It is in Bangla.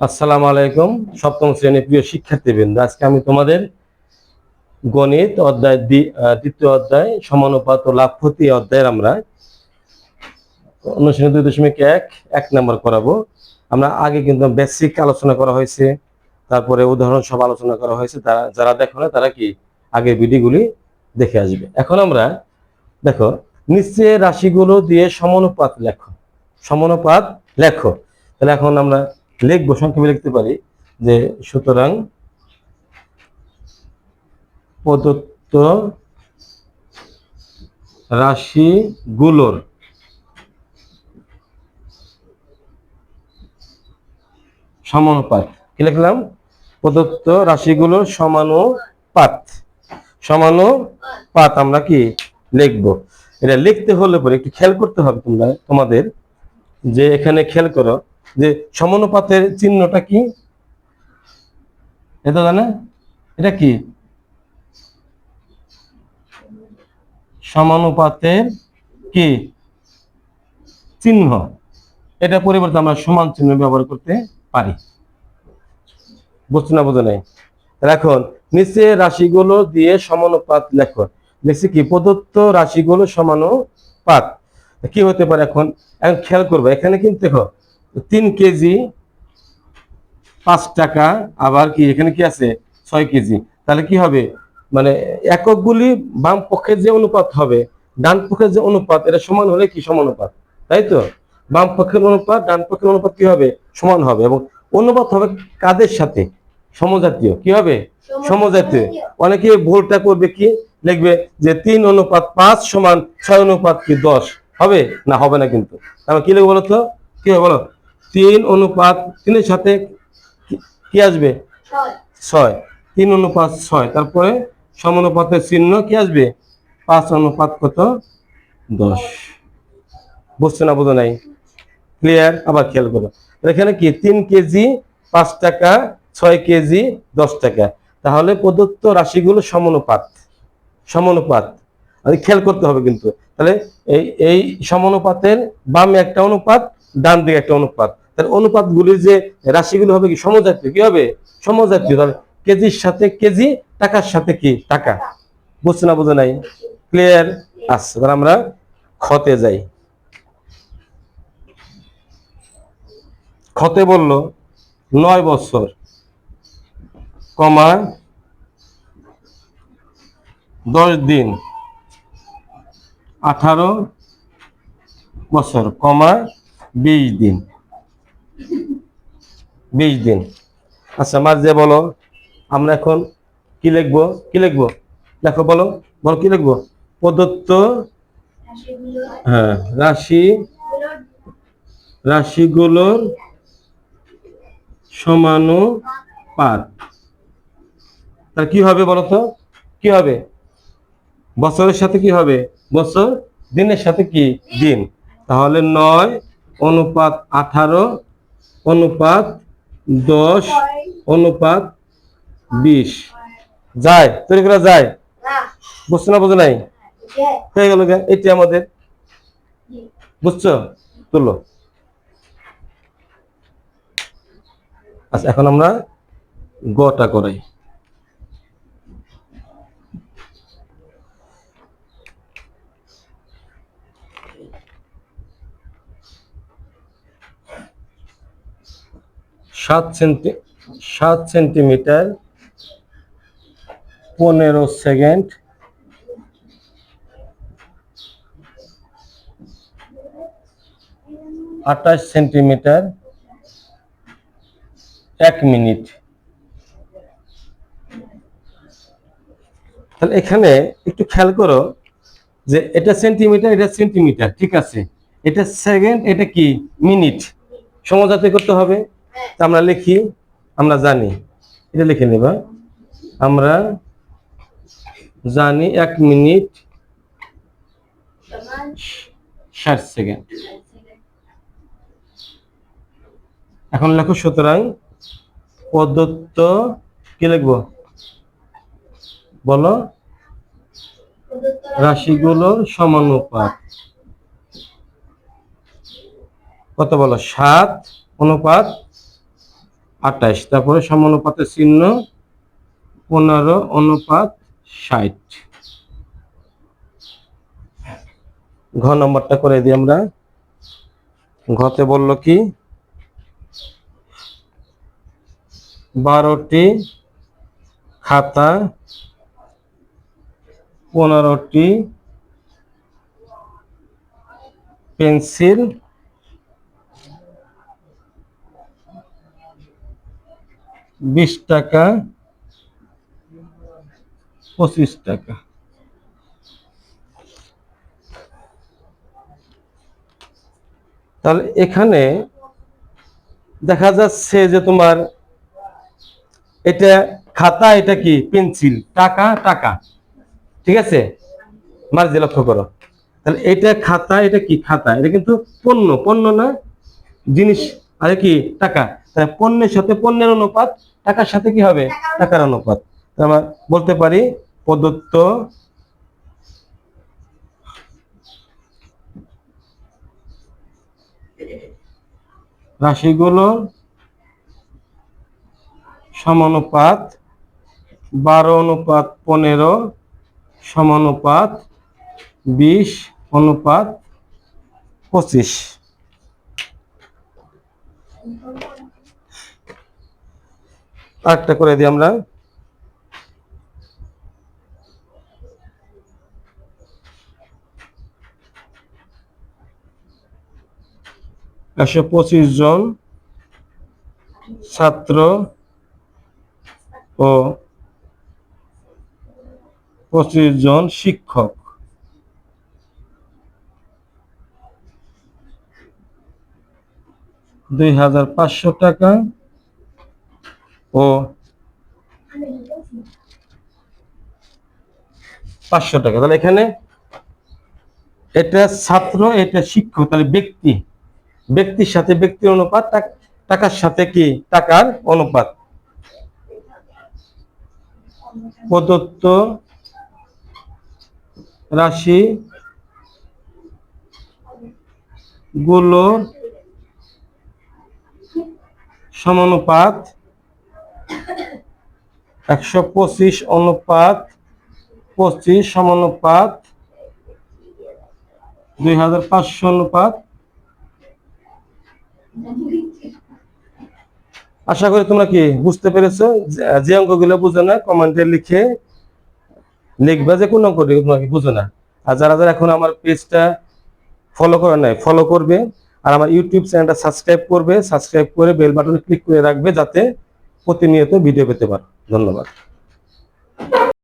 আসসালামু আলাইকুম, সপ্তম শ্রেণির প্রিয় শিক্ষার্থীবৃন্দ। আজকে আমি তোমাদের গণিত অধ্যায় দ্বি- দ্বিতীয় অধ্যায়, সমানুপাত ও লাভপতি অধ্যায়ের আমরা অনুশীলনী দুই দশমিক এক এক নম্বর করাবো। আমরা আগে কিন্তু বেসিক আলোচনা করা হয়েছে, তারপরে উদাহরণ সব আলোচনা করা হয়েছে। তারা, যারা দেখো না, তারা কি আগে ভিডিওগুলি দেখে আসবে। এখন আমরা দেখো, নিচে রাশিগুলো দিয়ে সমানুপাত লেখো। সমানুপাত লেখো। তাহলে এখন আমরা লিখব সংক্ষেপে লিখতে পারি যে সুতরাং প্রদত্ত রাশিগুলোর সমানুপাত। কি লিখলাম? প্রদত্ত রাশিগুলোর সমানুপাত। সমানুপাত আমরা কি লিখব? এটা লিখতে হলে পরে একটু খেয়াল করতে হবে তোমরা, তোমাদের, যে এখানে খেয়াল করো যে সমানুপাতের চিহ্নটা কি? এটা জানে? এটা কি? সমানুপাতের কি? চিহ্ন। এটা পরিবর্তে আমরা সমান চিহ্ন ব্যবহার করতে পারি। বুঝছ না বোঝো নাই? এখন নিচে রাশিগুলো দিয়ে সমানুপাত লেখো। লিখছি কি? প্রদত্ত রাশিগুলো সমানুপাত। কি হতে পারে এখন? এখন খেয়াল করব। এখানে কিন্তু দেখো তিন কেজি পাঁচ টাকা আবার কি এখানে কি আছে? ছয় কেজি। তাহলে কি হবে? মানে এককগুলি বাম পক্ষের যে অনুপাত হবে ডান পক্ষের যে অনুপাত এটা সমান হলে কি সমানুপাত তাই তো? বাম পক্ষের অনুপাত ডান পক্ষের অনুপাত কি হবে? সমান হবে এবং অনুপাত হবে কাদের সাথে? সমজাতীয়। কি হবে? সমজাতীয়। অনেকে ভুলটা করবে কি? লিখবে যে তিন অনুপাত পাঁচ সমান ছয় অনুপাত কি দশ? হবে না হবে না কিন্তু। তাহলে কি লিখব বলো তো? কি হবে বলো? তিন অনুপাত তিনের সাথে কি- আসবে? ছয়। তিন অনুপাত ছয় তারপরে সমানুপাতের চিহ্ন কি আসবে? পাঁচ অনুপাত কত? দশ। বুঝছ না বোঝো নাই? ক্লিয়ার আবার খেয়াল করো। এখানে কি? তিন কেজি পাঁচ টাকা ছয় কেজি দশ টাকা। তাহলে প্রদত্ত রাশিগুলো সমানুপাত সমানুপাত আর খেয়াল করতে হবে কিন্তু। তাহলে এই এই সমানুপাতের বামে একটা অনুপাত ডান দিকে একটা অনুপাত। তাহলে অনুপাতগুলির যে রাশিগুলো হবে কি? সমজাতীয়। কি হবে? সমজাতীয় তাহলে কেজির সাথে কেজি, টাকার সাথে কি? টাকা। বুঝছ না বোঝো নাই? ক্লিয়ার আচ্ছা এবার আমরা খতে যাই। খতে বলল, নয় বছর, কমা দশ দিন, আঠারো বছর, কমা বিশ দিন। বিশ দিন। আচ্ছা মাঝে বলো, আমরা এখন কি লিখব? কি লিখব? দেখো, বলো বলো, কি লিখব? প্রদত্ত হ্যাঁ রাশি, রাশিগুলোর সমানুপাত। তার কি হবে বলো তো? কি হবে? বছরের সাথে কি হবে? বছর দিনের সাথে কি? দিন। তাহলে নয় অনুপাত আঠারো, অনুপাত দশ, অনুপাত বিশ। যায়, তৈরি করা যায়? বুঝছ না বুঝো নাই? হয়ে গেল এটি আমাদের। বুঝছ? তুলো। আচ্ছা এখন আমরা গটা করাই। সাত সেন্টি, সাত সেন্টিমিটার পনেরো সেকেন্ড। আঠাশ সেন্টিমিটার এক মিনিট। তাহলে এখানে একটু খেয়াল করো যে এটা সেন্টিমিটার এটা সেন্টিমিটার, ঠিক আছে? এটা সেকেন্ড, এটা কি? মিনিট। সমজাতে করতে হবে। তা আমরা লিখি, আমরা জানি। এটা লিখে নেবা। আমরা জানি এক মিনিট ষাট সেকেন্ড। এখন লেখো, সুতরাং প্রদত্ত কি লিখব? বলো। রাশিগুলোর সমানুপাত। কত বলো? সাত অনুপাত আঠাশ তারপরে সমানুপাতের চিহ্ন পনেরো, অনুপাত ষাট। ঘ নম্বরটা করে দিই আমরা। ঘতে বলল কি? বারোটি খাতা, পনেরোটি পেন্সিল বিশ টাকা, পঁচিশ টাকা। তাহলে এখানে দেখা যাচ্ছে যে তোমার এটা খাতা, এটা কি? পেন্সিল। টাকা টাকা। ঠিক আছে? মার্জি লক্ষ্য করো। তাহলে এটা খাতা, এটা কি খাতা? এটা কিন্তু পণ্য। পণ্য না, জিনিস। আরে কি? টাকা। তাহলে পণ্যের সাথে পণ্যের অনুপাত টাকার সাথে কি হবে? টাকার অনুপাত। আমরা বলতে পারি প্রদত্ত রাশিগুলো সমানুপাত বারো অনুপাত পনেরো, সমানুপাত বিশ, অনুপাত পঁচিশ। আরেকটা করে দিই আমরা। একশো পঁচিশ জন ছাত্র ও পঁচিশ জন শিক্ষক। দুই হাজার পাঁচশো টাকা ও। পাঁচশো টাকা, তাহলে এখানে এটা ছাত্র, এটা শিক্ষক, তাহলে ব্যক্তি। ব্যক্তির সাথে ব্যক্তির অনুপাত টাকার সাথে কি? টাকার অনুপাত। প্রদত্ত রাশি গুলোর সমানুপাত একশো পঁচিশ অনুপাত পঁচিশ সমানুপাত দুই হাজার পাঁচশো অনুপাত। আশা করি তোমরা কি বুঝতে পেরেছ? যে- অঙ্কগুলো বুঝো না, কমেন্টে লিখে লিখবা যে কোন অঙ্কটি তোমরা কি বুঝো না। আর যারা যারা এখন আমার পেজটা ফলো করে নাই ফলো করবে। আর আমার ইউটিউব চ্যানেলটা সাবস্ক্রাইব করবে সাবস্ক্রাইব করে বেল বাটনে ক্লিক করে রাখবে যাতে প্রতিনিয়ত ভিডিও পেতে পারো। ধন্যবাদ।